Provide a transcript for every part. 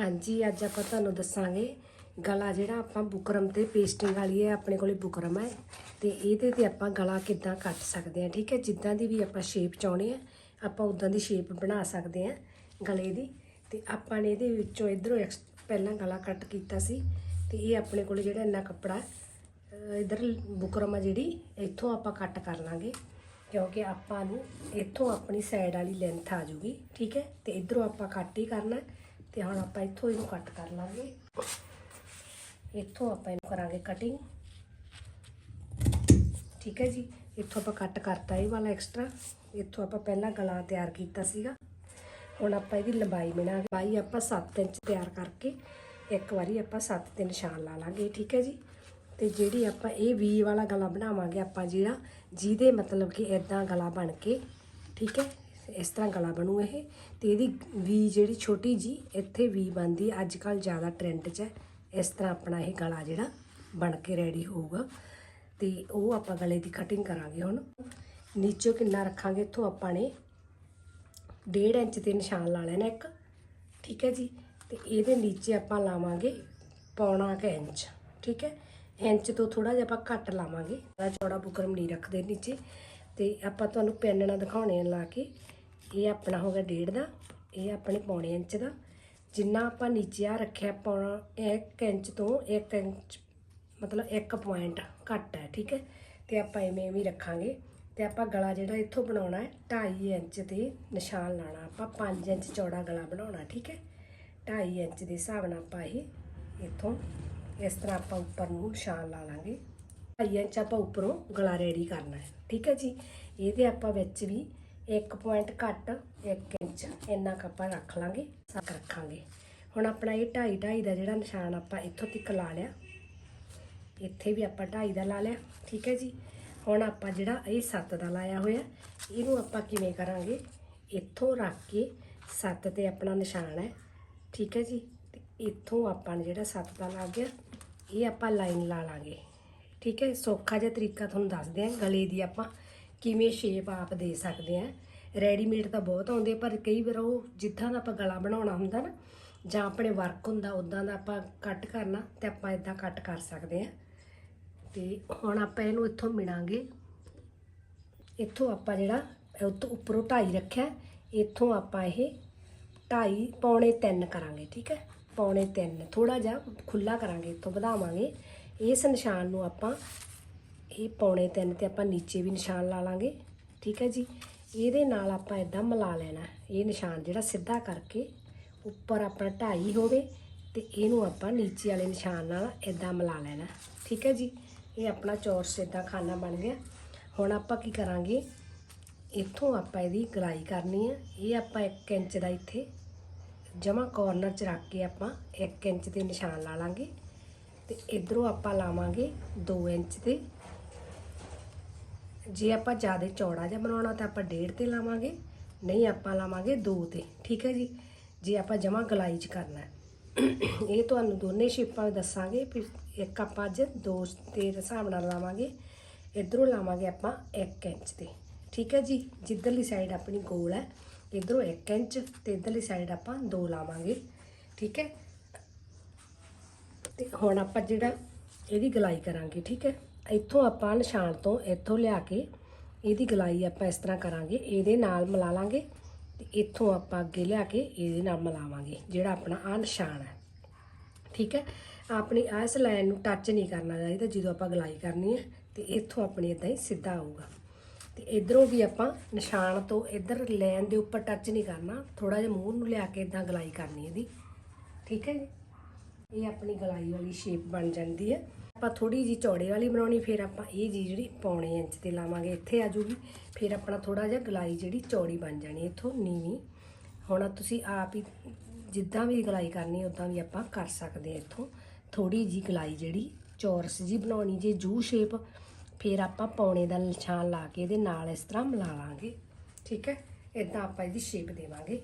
ਹਾਂਜੀ, ਅੱਜ ਆਪਾਂ ਤੁਹਾਨੂੰ ਦੱਸਾਂਗੇ ਗਲਾ ਜਿਹੜਾ ਆਪਾਂ ਬੁਕਰਮ ਤੇ ਪੇਸਟਿੰਗ ਵਾਲੀ ਹੈ, ਆਪਣੇ ਕੋਲੇ ਬੁਕਰਮ ਹੈ। ਤੇ ਇਹਦੇ ਤੇ ਆਪਾਂ ਗਲਾ ਕਿੱਦਾਂ ਕੱਟ ਸਕਦੇ ਹਾਂ, ਠੀਕ ਹੈ? ਜਿੱਦਾਂ ਦੀ ਵੀ ਆਪਾਂ ਸ਼ੇਪ ਚਾਹੁੰਦੇ ਆ ਆਪਾਂ ਉਦਾਂ ਦੀ ਸ਼ੇਪ ਬਣਾ ਸਕਦੇ ਹਾਂ ਗਲੇ ਦੀ। ਤੇ ਆਪਾਂ ਨੇ ਇਹਦੇ ਵਿੱਚੋਂ ਇਧਰੋਂ ਪਹਿਲਾਂ ਗਲਾ ਕੱਟ ਕੀਤਾ ਸੀ। ਤੇ ਇਹ ਆਪਣੇ ਕੋਲੇ ਜਿਹੜਾ ਇੰਨਾ ਕੱਪੜਾ ਇਧਰ ਬੁਕਰਮ ਆ ਜਿਹੜੀ, ਇੱਥੋਂ ਆਪਾਂ ਕੱਟ ਕਰ ਲਾਂਗੇ। ਕਿਉਂਕਿ ਆਪਾਂ ਨੂੰ ਇੱਥੋਂ ਆਪਣੀ ਸਾਈਡ ਵਾਲੀ ਲੈਂਥ ਆ ਜੂਗੀ, ਠੀਕ ਹੈ? ਤੇ ਇਧਰੋਂ ਆਪਾਂ ਕੱਟ ਹੀ ਕਰਨਾ ਤੇ ਹੁਣ ਆਪਾਂ ਇੱਥੋਂ ਇਹਨੂੰ ਕੱਟ ਕਰ ਲਾਂਗੇ। ਇੱਥੋਂ ਆਪਾਂ ਇਹਨੂੰ ਕਰਾਂਗੇ ਕਟਿੰਗ ਠੀਕ ਹੈ ਜੀ? ਇੱਥੋਂ ਆਪਾਂ ਕੱਟ ਕਰਤਾ ਇਹ ਵਾਲਾ ਐਕਸਟਰਾ ਇੱਥੋਂ ਆਪਾਂ ਪਹਿਲਾਂ ਗਲਾ ਤਿਆਰ ਕੀਤਾ ਸੀਗਾ। ਹੁਣ ਆਪਾਂ ਇਹਦੀ ਲੰਬਾਈ ਬਣਾਗੇ ਲੰਬਾਈ ਆਪਾਂ 7 ਇੰਚ ਤਿਆਰ ਕਰਕੇ ਇੱਕ ਵਾਰੀ ਆਪਾਂ 7 ਤੇ ਨਿਸ਼ਾਨ ਲਾ ਲਾਂਗੇ, ਠੀਕ ਹੈ ਜੀ? ਤੇ ਜਿਹੜੀ ਆਪਾਂ ਇਹ ਵੀ ਵਾਲਾ ਗਲਾ ਬਣਾਵਾਂਗੇ ਆਪਾਂ ਜਿਹੜਾ, ਜਿਹਦੇ ਮਤਲਬ ਕਿ ਇਦਾਂ ਗਲਾ ਬਣ ਕੇ, ਠੀਕ ਹੈ? ਇਸ ਤਰ੍ਹਾਂ ਗਲਾ ਬਣੂ ਇਹ, ਤੇ ਇਹਦੀ ਵੀ ਜਿਹੜੀ ਛੋਟੀ ਜੀ ਇੱਥੇ ਵੀ ਬਣਦੀ ਅੱਜ ਕੱਲ ਜ਼ਿਆਦਾ ਟ੍ਰੈਂਡ 'ਚ ਹੈ। ਇਸ ਤਰ੍ਹਾਂ ਆਪਣਾ ਇਹ ਗਲਾ ਜਿਹੜਾ ਬਣ ਕੇ ਰੈਡੀ ਹੋਊਗਾ। ਤੇ ਉਹ ਆਪਾਂ ਗਲੇ ਦੀ ਕਟਿੰਗ ਕਰਾਂਗੇ ਹੁਣ। ਨੀਚੋਂ ਕਿੰਨਾ ਰੱਖਾਂਗੇ, ਇੱਥੋਂ ਆਪਾਂ ਨੇ 1.5 ਇੰਚ ਤੇ ਨਿਸ਼ਾਨ ਲਾ ਲੈਣਾ ਇੱਕ, ਠੀਕ ਹੈ ਜੀ? ਤੇ ਇਹਦੇ ਨੀਚੇ ਆਪਾਂ ਲਾਵਾਂਗੇ ਪੌਣਾ ਕੁ ਇੰਚ, ਠੀਕ ਹੈ? ਇੰਚ ਤੋਂ ਥੋੜਾ ਜਿਹਾ ਆਪਾਂ ਘੱਟ ਲਾਵਾਂਗੇ। ਜ਼ਿਆਦਾ ਚੌੜਾ ਬੁਕਰਮ ਨਹੀਂ ਰੱਖਦੇ ਨੀਚੇ। ਤੇ ਆਪਾਂ ਤੁਹਾਨੂੰ ਪੈਨ ਨਾਲ ਦਿਖਾਉਣੇ ਆ ਲਾ ਕੇ। ਇਹ ਆਪਣਾ ਹੋ ਗਿਆ ਡੇਢ ਦਾ, ਇਹ ਆਪਣੇ ਪੌਣੇ ਇੰਚ ਦਾ। ਜਿੰਨਾ ਆਪਾਂ ਨੀਚੇ ਆ ਰੱਖਿਆ, ਪੌਣਾ 1 ਇੰਚ ਤੋਂ 1 ਇੰਚ, ਮਤਲਬ 1 ਪੁਆਇੰਟ ਘੱਟ ਹੈ, ਠੀਕ ਹੈ? ਤੇ ਆਪਾਂ ਐਵੇਂ ਐਵੇਂ ਰੱਖਾਂਗੇ। ਤੇ ਆਪਾਂ ਗਲਾ ਜਿਹੜਾ ਇੱਥੋਂ ਬਣਾਉਣਾ ਹੈ 2.5 ਇੰਚ ਤੇ ਨਿਸ਼ਾਨ ਲਾਣਾ ਆਪਾਂ 5 ਇੰਚ ਚੌੜਾ ਗਲਾ ਬਣਾਉਣਾ, ਠੀਕ ਹੈ? 2.5 ਇੰਚ ਦੇ ਹਿਸਾਬ ਨਾਲ ਆਪਾਂ ਇਹ ਇੱਥੋਂ ਇਸ ਤਰ੍ਹਾਂ ਆਪਾਂ ਉੱਪਰ ਨੂੰ ਨਿਸ਼ਾਨ ਲਾ ਲਾਂਗੇ। 2.5 ਇੰਚ ਆਪਾਂ ਉੱਪਰੋਂ ਗਲਾ ਰੈਡੀ ਕਰਨਾ ਹੈ, ਠੀਕ ਹੈ ਜੀ? ਇਹਦੇ ਆਪਾਂ ਵਿੱਚ ਵੀ 1 ਪੁਆਇੰਟ ਘੱਟ 1 ਇੰਚ, ਇੰਨਾ ਕੁ ਆਪਾਂ ਰੱਖ ਲਾਂਗੇ ਸੱਕ ਰੱਖਾਂਗੇ। ਹੁਣ ਆਪਣਾ ਇਹ 2.5 2.5 ਦਾ ਜਿਹੜਾ ਨਿਸ਼ਾਨ ਆਪਾਂ ਇੱਥੋਂ ਤੱਕ ਲਾ ਲਿਆ, ਇੱਥੇ ਵੀ ਆਪਾਂ 2.5 ਦਾ ਲਾ ਲਿਆ, ਠੀਕ ਹੈ ਜੀ? ਹੁਣ ਆਪਾਂ ਜਿਹੜਾ ਇਹ 7 ਦਾ ਲਾਇਆ ਹੋਇਆ, ਇਹਨੂੰ ਆਪਾਂ ਕਿਵੇਂ ਕਰਾਂਗੇ? ਇੱਥੋਂ ਰੱਖ ਕੇ 7 ਤੇ ਆਪਣਾ ਨਿਸ਼ਾਨ ਹੈ, ਠੀਕ ਹੈ ਜੀ? ਤੇ ਇੱਥੋਂ ਆਪਾਂ ਜਿਹੜਾ 7 ਦਾ ਲੱਗ ਗਿਆ, ਇਹ ਆਪਾਂ ਲਾਈਨ ਲਾ ਲਾਂਗੇ, ਠੀਕ ਹੈ? ਸੌਖਾ ਜਿਹਾ ਤਰੀਕਾ ਤੁਹਾਨੂੰ ਦੱਸਦੇ ਹਾਂ ਗਲੇ ਦੀ ਆਪਾਂ ਕਿਵੇਂ ਸ਼ੇਪ ਆਪ ਦੇ ਸਕਦੇ ਹਾਂ ਰੈਡੀਮੇਡ ਤਾਂ ਬਹੁਤ ਆਉਂਦੇ ਪਰ ਕਈ ਵਾਰ ਉਹ ਜਿੱਦਾਂ ਦਾ ਆਪਾਂ ਗਲਾ ਬਣਾਉਣਾ ਹੁੰਦਾ ਨਾ, ਜਾਂ ਆਪਣੇ ਵਰਕ ਹੁੰਦਾ ਉਦਾਂ ਦਾ ਆਪਾਂ ਕੱਟ ਕਰਨਾ ਤੇ ਆਪਾਂ ਇਦਾਂ ਕੱਟ ਕਰ ਸਕਦੇ ਹਾਂ ਤੇ ਹੁਣ ਆਪਾਂ ਇਹਨੂੰ ਇੱਥੋਂ ਮਿਣਾਂਗੇ। ਇੱਥੋਂ ਆਪਾਂ ਜਿਹੜਾ ਉੱਤੋਂ ਉੱਪਰੋਂ ਢਾਈ ਰੱਖਿਆ, ਇੱਥੋਂ ਆਪਾਂ ਇਹ ਢਾਈ, ਪੌਣੇ 3 ਕਰਾਂਗੇ, ਠੀਕ ਹੈ? ਪੌਣੇ 3 ਥੋੜਾ ਜਿਹਾ ਖੁੱਲਾ ਕਰਾਂਗੇ, ਇੱਥੋਂ ਵਧਾਵਾਂਗੇ। ਇਸ ਨਿਸ਼ਾਨ ਨੂੰ ਆਪਾਂ ਇਹ ਪੌਣੇ 3 ਤੇ ਆਪਾਂ ਨੀਚੇ ਵੀ ਨਿਸ਼ਾਨ ਲਾ ਲਾਂਗੇ, ਠੀਕ ਹੈ ਜੀ? ਇਹਦੇ ਨਾਲ ਆਪਾਂ ਇਦਾਂ ਮਿਲਾ ਲੈਣਾ, ਇਹ ਨਿਸ਼ਾਨ ਜਿਹੜਾ ਸਿੱਧਾ ਕਰਕੇ ਉੱਪਰ ਆਪਣਾ ਢਾਈ ਹੋਵੇ ਤੇ ਇਹਨੂੰ ਆਪਾਂ ਨੀਚੇ ਵਾਲੇ ਨਿਸ਼ਾਨ ਨਾਲ ਇਦਾਂ ਮਿਲਾ ਲੈਣਾ, ਠੀਕ ਹੈ ਜੀ? ਇਹ ਆਪਣਾ ਚੌਰਸ ਇਦਾਂ ਖਾਨਾ ਬਣ ਗਿਆ। ਹੁਣ ਆਪਾਂ ਕੀ ਕਰਾਂਗੇ? ਇੱਥੋਂ ਆਪਾਂ ਇਹਦੀ ਗਲਾਈ ਕਰਨੀ ਆ ਇਹ ਆਪਾਂ 1 ਇੰਚ ਦਾ ਇੱਥੇ ਜਮਾ ਕਾਰਨਰ 'ਚ ਰੱਖ ਕੇ ਆਪਾਂ 1 ਇੰਚ ਦੇ ਨਿਸ਼ਾਨ ਲਾ ਲਾਂਗੇ ਤੇ ਇਧਰੋਂ ਆਪਾਂ ਲਾਵਾਂਗੇ 2 ਇੰਚ ਤੇ ਜੇ ਆਪਾਂ ਜ਼ਿਆਦਾ ਚੌੜਾ ਜਿਹਾ ਬਣਾਉਣਾ ਤਾਂ ਆਪਾਂ ਡੇਢ ਤੇ ਲਾਵਾਂਗੇ, ਨਹੀਂ ਆਪਾਂ ਲਾਵਾਂਗੇ 2 ਤੇ, ਠੀਕ ਹੈ ਜੀ? ਜੇ ਆਪਾਂ ਜਮਾ ਗਲਾਈ 'ਚ ਕਰਨਾ ਇਹ ਤੁਹਾਨੂੰ ਦੋਨੇ ਸ਼ੇਪਾਂ ਦੱਸਾਂਗੇ ਫਿਰ ਇੱਕ ਆਪਾਂ ਅੱਜ 2 ਤੇ ਹਿਸਾਬ ਨਾਲ ਲਾਵਾਂਗੇ, ਇਧਰੋਂ ਲਾਵਾਂਗੇ ਆਪਾਂ 1 ਇੰਚ ਤੇ, ਠੀਕ ਹੈ ਜੀ? ਜਿੱਧਰਲੀ ਸਾਈਡ ਆਪਣੀ ਗੋਲ ਹੈ, ਇਧਰੋਂ 1 ਇੰਚ ਤੇ ਇਧਰਲੀ ਸਾਈਡ ਆਪਾਂ 2 ਲਾਵਾਂਗੇ, ਠੀਕ ਹੈ? ਤੇ ਹੁਣ ਆਪਾਂ ਜਿਹੜਾ ਇਹਦੀ ਗਲਾਈ ਕਰਾਂਗੇ, ਠੀਕ ਹੈ? ਇੱਥੋਂ ਆਪਾਂ ਨਿਸ਼ਾਨ ਤੋਂ ਇੱਥੋਂ ਲਿਆ ਕੇ ਇਹਦੀ ਗਲਾਈ ਆਪਾਂ ਇਸ ਤਰ੍ਹਾਂ ਕਰਾਂਗੇ, ਇਹਦੇ ਨਾਲ ਮਿਲਾ ਲਾਂਗੇ ਤੇ ਇੱਥੋਂ ਆਪਾਂ ਅੱਗੇ ਲਿਆ ਕੇ ਇਹਦੇ ਨਾਲ ਮਿਲਾਵਾਂਗੇ, ਜਿਹੜਾ ਆਪਣਾ ਆ ਨਿਸ਼ਾਨ ਹੈ। ਠੀਕ ਹੈ? ਆਪਣੀ ਇਸ ਲਾਈਨ ਨੂੰ ਟੱਚ ਨਹੀਂ ਕਰਨਾ ਚਾਹੀਦਾ ਜਦੋਂ ਆਪਾਂ ਗਲਾਈ ਕਰਨੀ ਹੈ ਤੇ ਇੱਥੋਂ ਆਪਣੀ ਇਦਾਂ ਹੀ ਸਿੱਧਾ ਆਊਗਾ। ਤੇ ਇਧਰੋਂ ਵੀ ਆਪਾਂ ਨਿਸ਼ਾਨ ਤੋਂ ਇਧਰ ਲਾਈਨ ਦੇ ਉੱਪਰ ਟੱਚ ਨਹੀਂ ਕਰਨਾ ਥੋੜਾ ਜਿਹਾ ਮੂੰਹ ਨੂੰ ਲਿਆ ਕੇ ਇਦਾਂ ਗਲਾਈ ਕਰਨੀ ਇਹਦੀ। ਠੀਕ ਹੈ ਜੀ? ਇਹ ਆਪਣੀ ਗਲਾਈ ਵਾਲੀ ਸ਼ੇਪ ਬਣ ਜਾਂਦੀ ਹੈ। ਆਪਾਂ ਥੋੜੀ ਜੀ ਚੌੜੇ ਵਾਲੀ ਬਣਾਉਣੀ, ਫਿਰ ਆਪਾਂ ਇਹ ਜੀ ਜਿਹੜੀ ਪੌਣੇ ਇੰਚ ਤੇ ਲਾਵਾਂਗੇ, ਇੱਥੇ ਆ ਜੂਗੀ। ਫਿਰ ਆਪਣਾ ਥੋੜਾ ਜਿਹਾ ਗਲਾਈ ਜਿਹੜੀ ਚੌੜੀ ਬਣ ਜਾਣੀ, ਇੱਥੋਂ ਨੀਵੀਂ। ਹੁਣ ਤੁਸੀਂ ਆਪ ਹੀ ਜਿੱਦਾਂ ਵੀ ਗਲਾਈ ਕਰਨੀ ਉਦਾਂ ਵੀ ਆਪਾਂ ਕਰ ਸਕਦੇ ਹਾਂ ਇੱਥੋਂ। ਥੋੜੀ ਜੀ ਗਲਾਈ ਜਿਹੜੀ ਚੌਰਸ ਜੀ ਬਣਾਉਣੀ, ਜੇ ਜੂ ਸ਼ੇਪ ਫਿਰ ਆਪਾਂ ਪੌਣੇ ਦਾ ਨਿਸ਼ਾਨ ਲਾ ਕੇ ਇਹਦੇ ਨਾਲ ਇਸ ਤਰ੍ਹਾਂ ਮਿਲਾ ਲਾਂਗੇ। ਠੀਕ ਹੈ? ਇਦਾਂ ਆਪਾਂ ਇਹਦੀ ਸ਼ੇਪ ਦੇਵਾਂਗੇ।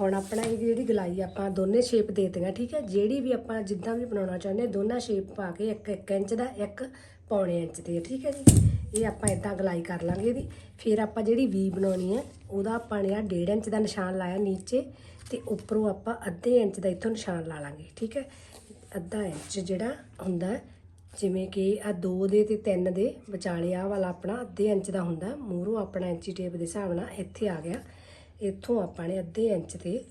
ਹੁਣ ਆਪਣਾ ਇਹ ਜਿਹੜੀ ਗਲਾਈ ਆਪਾਂ ਦੋਨੇ ਸ਼ੇਪ ਦੇ ਦਿੱਤੀਆਂ ਠੀਕ ਹੈ? ਜਿਹੜੀ ਵੀ ਆਪਾਂ ਜਿੱਦਾਂ ਵੀ ਬਣਾਉਣਾ ਚਾਹੁੰਦੇ ਹਾਂ, ਦੋਨਾਂ ਸ਼ੇਪ ਪਾ ਕੇ ਇੱਕ 1 ਇੰਚ ਦਾ ਇੱਕ ਪੌਣੇ ਇੰਚ ਤੇ ਠੀਕ ਹੈ ਜੀ? ਇਹ ਆਪਾਂ ਇਦਾਂ ਗਲਾਈ ਕਰ ਲਾਂਗੇ ਇਹਦੀ। ਫਿਰ ਆਪਾਂ ਜਿਹੜੀ ਵੀ ਬਣਾਉਣੀ ਹੈ ਉਹਦਾ ਆਪਾਂ ਨੇ ਆ 1.5 ਇੰਚ ਦਾ ਨਿਸ਼ਾਨ ਲਾਇਆ ਨੀਚੇ ਤੇ ਉੱਪਰੋਂ ਆਪਾਂ ਅੱਧੇ ਇੰਚ ਦਾ ਇੱਥੋਂ ਨਿਸ਼ਾਨ ਲਾ ਲਾਂਗੇ ਠੀਕ ਹੈ? ਅੱਧਾ ਇੰਚ ਜਿਹੜਾ ਹੁੰਦਾ ਜਿਵੇਂ ਕਿ ਆ 2 ਦੇ ਤੇ 3 ਦੇ ਵਿਚਾਲੇ ਆ ਵਾਲਾ ਆਪਣਾ ਅੱਧੇ ਇੰਚ ਦਾ ਹੁੰਦਾ ਮੂਹਰੋਂ ਆਪਣਾ ਇੰਚੀ ਟੇਪ ਦੇ ਹਿਸਾਬ ਨਾਲ ਇੱਥੇ ਆ ਗਿਆ। ਇੱਥੋਂ ਆਪਾਂ ਨੇ ਅੱਧੇ ਇੰਚ ਤੇ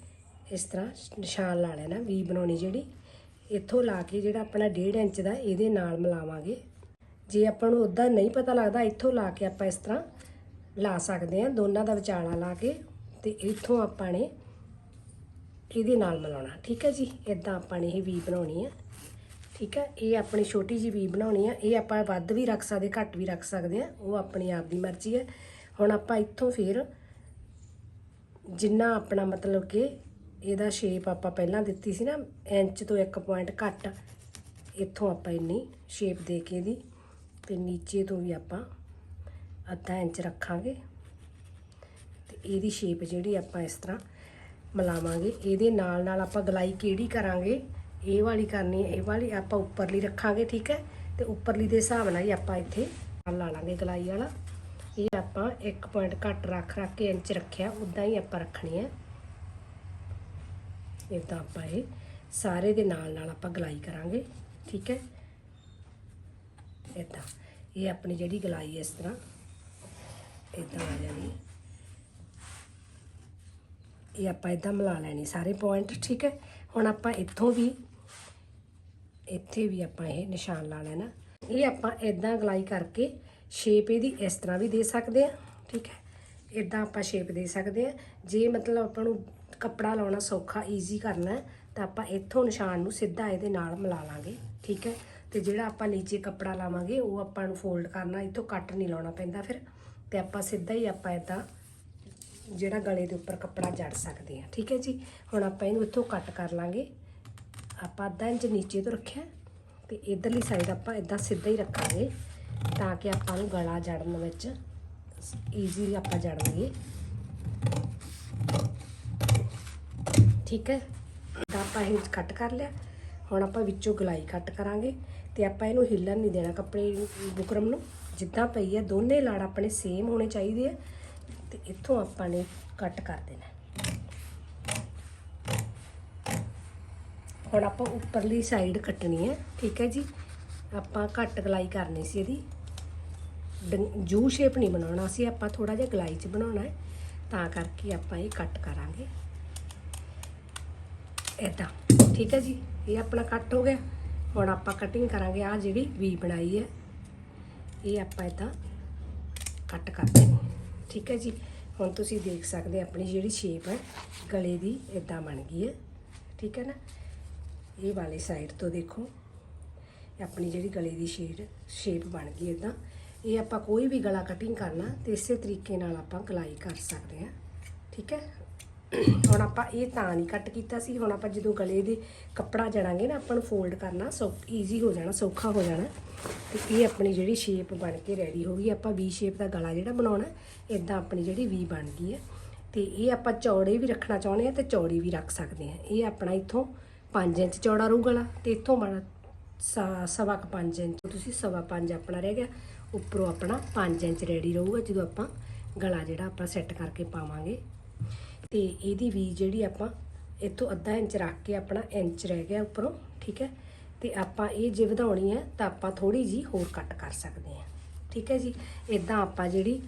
ਇਸ ਤਰ੍ਹਾਂ ਨਿਸ਼ਾਨ ਲਾ ਲੈਣਾ, ਵੀ ਬਣਾਉਣੀ ਜਿਹੜੀ। ਇੱਥੋਂ ਲਾ ਕੇ ਜਿਹੜਾ ਆਪਣਾ 1.5 ਇੰਚ ਦਾ ਇਹਦੇ ਨਾਲ ਮਿਲਾਵਾਂਗੇ। ਜੇ ਆਪਾਂ ਨੂੰ ਉਦਾਂ ਨਹੀਂ ਪਤਾ ਲੱਗਦਾ, ਇੱਥੋਂ ਲਾ ਕੇ ਆਪਾਂ ਇਸ ਤਰ੍ਹਾਂ ਲਾ ਸਕਦੇ ਹਾਂ, ਦੋਨਾਂ ਦਾ ਵਿਚਾਲਾ ਲਾ ਕੇ ਤੇ ਇੱਥੋਂ ਆਪਾਂ ਨੇ ਇਹਦੇ ਨਾਲ ਮਿਲਾਉਣਾ। ਠੀਕ ਹੈ ਜੀ? ਇਦਾਂ ਆਪਾਂ ਨੇ ਇਹ ਵੀ ਬਣਾਉਣੀ ਹੈ ਠੀਕ ਹੈ? ਇਹ ਆਪਣੀ ਛੋਟੀ ਜੀ ਵੀ ਬਣਾਉਣੀ ਆ। ਇਹ ਆਪਾਂ ਵੱਧ ਵੀ ਰੱਖ ਸਕਦੇ, ਘੱਟ ਵੀ ਰੱਖ ਸਕਦੇ ਆ। ਉਹ ਆਪਣੀ ਆਪ ਦੀ ਮਰਜ਼ੀ ਹੈ। ਹੁਣ ਆਪਾਂ ਇੱਥੋਂ ਫਿਰ ਜਿੰਨਾ ਆਪਣਾ ਮਤਲਬ ਕਿ ਇਹਦਾ ਸ਼ੇਪ ਆਪਾਂ ਪਹਿਲਾਂ ਦਿੱਤੀ ਸੀ ਨਾ, ਇੰਚ ਤੋਂ 1 ਪੁਆਇੰਟ ਘੱਟ, ਇੱਥੋਂ ਆਪਾਂ ਇੰਨੀ ਸ਼ੇਪ ਦੇ ਕੇ ਇਹਦੀ ਤੇ ਨੀਚੇ ਤੋਂ ਵੀ ਆਪਾਂ ਅੱਧਾ ਇੰਚ ਰੱਖਾਂਗੇ। ਤੇ ਇਹਦੀ ਸ਼ੇਪ ਜਿਹੜੀ ਆਪਾਂ ਇਸ ਤਰ੍ਹਾਂ ਮਿਲਾਵਾਂਗੇ। ਇਹਦੇ ਨਾਲ ਨਾਲ ਆਪਾਂ ਗਲਾਈ ਕਿਹੜੀ ਕਰਾਂਗੇ? ਇਹ ਵਾਲੀ ਕਰਨੀ ਹੈ, ਇਹ ਵਾਲੀ ਆਪਾਂ ਉੱਪਰਲੀ ਰੱਖਾਂਗੇ, ਠੀਕ ਹੈ? ਤੇ ਉੱਪਰਲੀ ਦੇ ਹਿਸਾਬ ਨਾਲ ਹੀ ਆਪਾਂ ਇੱਥੇ ਲਾ ਲਾਂਗੇ ਗਲਾਈ ਵਾਲਾ। ਇਹ ਆਪਾਂ 1 ਪੁਆਇੰਟ ਘੱਟ ਰੱਖ ਰੱਖ ਕੇ ਇੰਚ ਰੱਖਿਆ ਉਦਾਂ ਹੀ ਆਪਾਂ ਰੱਖਣੀ ਹੈ ਇਹ ਤਾਂ ਆਪਾਂ ਇਹ ਸਾਰੇ ਦੇ ਨਾਲ ਨਾਲ ਆਪਾਂ ਗਲਾਈ ਕਰਾਂਗੇ, ਠੀਕ ਹੈ? ਇਦਾਂ ਇਹ ਆਪਣੀ ਜਿਹੜੀ ਗਲਾਈ ਇਸ ਤਰ੍ਹਾਂ ਇਦਾਂ ਆ ਜਾਣੀ। ਇਹ ਆਪਾਂ ਇਦਾਂ ਮਿਲਾ ਲੈਣੀ ਸਾਰੇ ਪੁਆਇੰਟ ਠੀਕ ਹੈ? ਹੁਣ ਆਪਾਂ ਇੱਥੋਂ ਵੀ, ਇੱਥੇ ਵੀ ਆਪਾਂ ਇਹ ਨਿਸ਼ਾਨ ਲਾ ਲੈਣਾ। ਇਹ ਆਪਾਂ ਇਦਾਂ ਗਲਾਈ ਕਰਕੇ ਸ਼ੇਪ ਇਹਦੀ ਇਸ ਤਰ੍ਹਾਂ ਵੀ ਦੇ ਸਕਦੇ ਆ, ਠੀਕ ਹੈ? ਇਦਾਂ ਆਪਾਂ ਸ਼ੇਪ ਦੇ ਸਕਦੇ ਆ। ਜੇ ਮਤਲਬ ਆਪਾਂ ਨੂੰ ਕੱਪੜਾ ਲਾਉਣਾ ਸੌਖਾ ਈਜ਼ੀ ਕਰਨਾ ਤਾਂ ਆਪਾਂ ਇੱਥੋਂ ਨਿਸ਼ਾਨ ਨੂੰ ਸਿੱਧਾ ਇਹਦੇ ਨਾਲ ਮਿਲਾ ਲਾਂਗੇ, ਠੀਕ ਹੈ? ਤੇ ਜਿਹੜਾ ਆਪਾਂ ਨੀਚੇ ਕੱਪੜਾ ਲਾਵਾਂਗੇ, ਉਹ ਆਪਾਂ ਨੂੰ ਫੋਲਡ ਕਰਨਾ, ਇੱਥੋਂ ਕੱਟ ਨਹੀਂ ਲਾਉਣਾ ਪੈਂਦਾ ਫਿਰ। ਤੇ ਆਪਾਂ ਸਿੱਧਾ ਹੀ ਆਪਾਂ ਇਦਾਂ ਜਿਹੜਾ ਗਲੇ ਦੇ ਉੱਪਰ ਕੱਪੜਾ ਜੜ ਸਕਦੇ ਆ ਠੀਕ ਹੈ ਜੀ? ਹੁਣ ਆਪਾਂ ਇਹਨੂੰ ਇੱਥੋਂ ਕੱਟ ਕਰ ਲਾਂਗੇ। ਆਪਾਂ ਅੱਧਾ ਇੰਚ ਨੀਚੇ ਤੋਂ ਰੱਖਿਆ ਤੇ ਇਧਰਲੀ ਸਾਈਡ ਆਪਾਂ ਇਦਾਂ ਸਿੱਧਾ ਹੀ ਰੱਖਾਂਗੇ। ਤਾਂ ਕਿ ਆਪਾਂ ਨੂੰ ਗਲਾ ਜੜਨ ਵਿੱਚ ਈਜ਼ੀਲੀ ਆਪਾਂ ਜੜ ਲਈਏ। ਠੀਕ ਹੈ? ਤਾਂ ਆਪਾਂ ਇਹ ਕੱਟ ਕਰ ਲਿਆ। ਹੁਣ ਆਪਾਂ ਵਿੱਚੋਂ ਗਲਾਈ ਕੱਟ ਕਰਾਂਗੇ ਤੇ ਆਪਾਂ ਇਹਨੂੰ ਹਿੱਲਣ ਨਹੀਂ ਦੇਣਾ ਕੱਪੜੇ ਬੁਕਰਮ ਨੂੰ। ਜਿੱਦਾਂ ਪਈ ਹੈ, ਦੋਨੇ ਲਾੜ ਆਪਣੇ ਸੇਮ ਹੋਣੇ ਚਾਹੀਦੇ ਆ। ਤੇ ਇੱਥੋਂ ਆਪਾਂ ਨੇ ਕੱਟ ਕਰ ਦੇਣਾ। ਹੁਣ ਆਪਾਂ ਉੱਪਰਲੀ ਸਾਈਡ ਕੱਟਣੀ ਹੈ। ਠੀਕ ਹੈ ਜੀ? ਆਪਾਂ ਘੱਟ ਗਲਾਈ ਕਰਨੀ ਸੀ ਇਹਦੀ। ਡੰ- ਜੂ ਸ਼ੇਪ ਨਹੀਂ ਬਣਾਉਣਾ ਸੀ, ਆਪਾਂ ਥੋੜਾ ਜਿਹਾ ਗਲਾਈ 'ਚ ਬਣਾਉਣਾ ਹੈ, ਤਾਂ ਕਰਕੇ ਆਪਾਂ ਇਹ ਕੱਟ ਕਰਾਂਗੇ। ਇਦਾਂ ਠੀਕ ਹੈ ਜੀ? ਇਹ ਆਪਣਾ ਕੱਟ ਹੋ ਗਿਆ। ਹੁਣ ਆਪਾਂ ਕਟਿੰਗ ਕਰਾਂਗੇ ਆ ਜਿਹੜੀ ਵੀ ਬਣਾਈ ਹੈ, ਇਹ ਆਪਾਂ ਇਦਾਂ ਕੱਟ ਕਰ ਦੇਣੀ ਠੀਕ ਹੈ ਜੀ? ਹੁਣ ਤੁਸੀਂ ਦੇਖ ਸਕਦੇ ਆਪਣੀ ਜਿਹੜੀ ਸ਼ੇਪ ਹੈ, ਗਲੇ ਦੀ ਇਦਾਂ ਬਣ ਗਈ ਹੈ। ਠੀਕ ਹੈ ਨਾ? ਇਹ ਵਾਲੀ ਸਾਈਡ ਤੋਂ ਦੇਖੋ। ਆਪਣੀ ਜਿਹੜੀ ਗਲੇ ਦੀ ਸ਼ੇਡ ਸ਼ੇਪ ਬਣ ਗਈ ਇਦਾਂ ਇਹ ਆਪਾਂ ਕੋਈ ਵੀ ਗਲਾ ਕਟਿੰਗ ਕਰਨਾ, ਤੇ ਇਸੇ ਤਰੀਕੇ ਨਾਲ ਆਪਾਂ ਗਲਾਈ ਕਰ ਸਕਦੇ ਹਾਂ। ਠੀਕ ਹੈ? ਹੁਣ ਆਪਾਂ ਇਹ ਤਾਂ ਨਹੀਂ ਕੱਟ ਕੀਤਾ ਸੀ। ਹੁਣ ਆਪਾਂ ਜਦੋਂ ਗਲੇ ਦੇ ਕੱਪੜਾ ਜੜਾਂਗੇ ਨਾ, ਆਪਾਂ ਨੂੰ ਫੋਲਡ ਕਰਨਾ ਸੌ ਈਜ਼ੀ ਹੋ ਜਾਣਾ, ਸੌਖਾ ਹੋ ਜਾਣਾ। ਤੇ ਇਹ ਆਪਣੀ ਜਿਹੜੀ ਸ਼ੇਪ ਬਣ ਕੇ ਰੈਡੀ ਹੋ ਗਈ। ਆਪਾਂ ਵੀ ਸ਼ੇਪ ਦਾ ਗਲਾ ਜਿਹੜਾ ਬਣਾਉਣਾ ਇਦਾਂ ਆਪਣੀ ਜਿਹੜੀ ਵੀ ਬਣ ਗਈ ਹੈ। ਤੇ ਇਹ ਆਪਾਂ ਚੌੜੇ ਵੀ ਰੱਖਣਾ ਚਾਹੁੰਦੇ ਆ ਤੇ ਚੌੜੀ ਵੀ ਰੱਖ ਸਕਦੇ ਆ ਇਹ ਆਪਣਾ ਇੱਥੋਂ 5 ਇੰਚ ਚੌੜਾ ਰਹੂ ਗਲਾ, ਤੇ ਇੱਥੋਂ ਬਣਾ ਸਵਾ ਕੁ 5 ਇੰਚ ਤੁਸੀਂ ਸਵਾ 5 ਆਪਣਾ ਰਹਿ ਗਿਆ। ਉੱਪਰੋਂ ਆਪਣਾ 5 ਇੰਚ ਰੈਡੀ ਰਹੂਗਾ ਜਦੋਂ ਆਪਾਂ ਗਲਾ ਜਿਹੜਾ ਆਪਾਂ ਸੈੱਟ ਕਰਕੇ ਪਾਵਾਂਗੇ। ਤੇ ਇਹਦੀ ਵੀ ਜਿਹੜੀ ਆਪਾਂ ਇੱਥੋਂ ਅੱਧਾ ਇੰਚ ਰੱਖ ਕੇ ਆਪਣਾ ਇੰਚ ਰਹਿ ਗਿਆ ਉੱਪਰੋਂ, ਠੀਕ ਹੈ? ਤੇ ਆਪਾਂ ਇਹ ਜੇ ਵਧਾਉਣੀ ਹੈ ਤਾਂ ਆਪਾਂ ਥੋੜੀ ਜੀ ਹੋਰ ਕੱਟ ਕਰ ਸਕਦੇ ਹਾਂ। ਠੀਕ ਹੈ ਜੀ? ਇਦਾਂ ਆਪਾਂ ਜਿਹੜੀ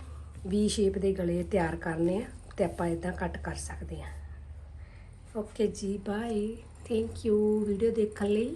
ਵੀ ਸ਼ੇਪ ਦੇ ਗਲੇ ਤਿਆਰ ਕਰਨੇ ਆ ਤੇ ਆਪਾਂ ਇਦਾਂ ਕੱਟ ਕਰ ਸਕਦੇ ਹਾਂ। ਓਕੇ ਜੀ ਬਾਏ ਥੈਂਕ ਯੂ ਵੀਡੀਓ ਦੇਖਣ ਲਈ।